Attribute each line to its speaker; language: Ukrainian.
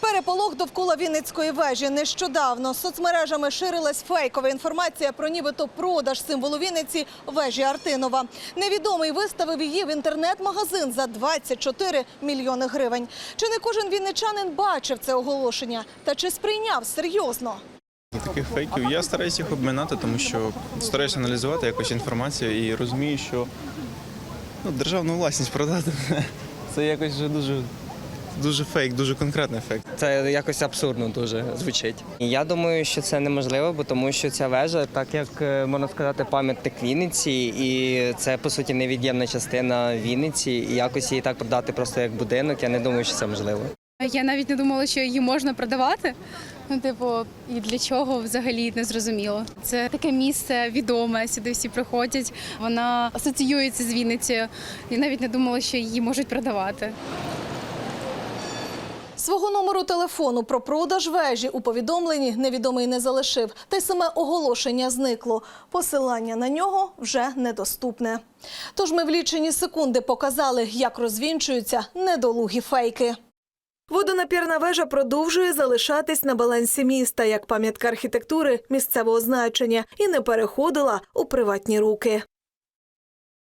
Speaker 1: Переполох довкола Вінницької вежі. Нещодавно соцмережами ширилась фейкова інформація про нібито продаж символу Вінниці вежі Артинова. Невідомий виставив її в інтернет-магазин за 24 мільйони гривень. Чи не кожен вінничанин бачив це оголошення? Та чи сприйняв серйозно?
Speaker 2: Таких фейків я стараюся їх обминати, тому що стараюся аналізувати якось інформацію і розумію, що ну, державну власність продати це якось вже дуже, дуже фейк, дуже конкретний фейк.
Speaker 3: Це якось абсурдно дуже звучить. Я думаю, що це неможливо, бо тому що ця вежа, так як е, можна сказати, пам'ятник Вінниці, і це по суті невід'ємна частина Вінниці. І якось її так продати просто як будинок. Я не думаю, що це можливо.
Speaker 4: Я навіть не думала, що її можна продавати. Ну, типу, і для чого взагалі не зрозуміло. Це таке місце відоме, сюди всі приходять. Вона асоціюється з Вінницею. Я навіть не думала, що її можуть продавати.
Speaker 1: Свого номеру телефону про продаж вежі у повідомленні невідомий не залишив. Та й саме оголошення зникло. Посилання на нього вже недоступне. Тож ми в лічені секунди показали, як розвінчуються недолугі фейки. Водонапірна вежа продовжує залишатись на балансі міста як пам'ятка архітектури місцевого значення і не переходила у приватні руки.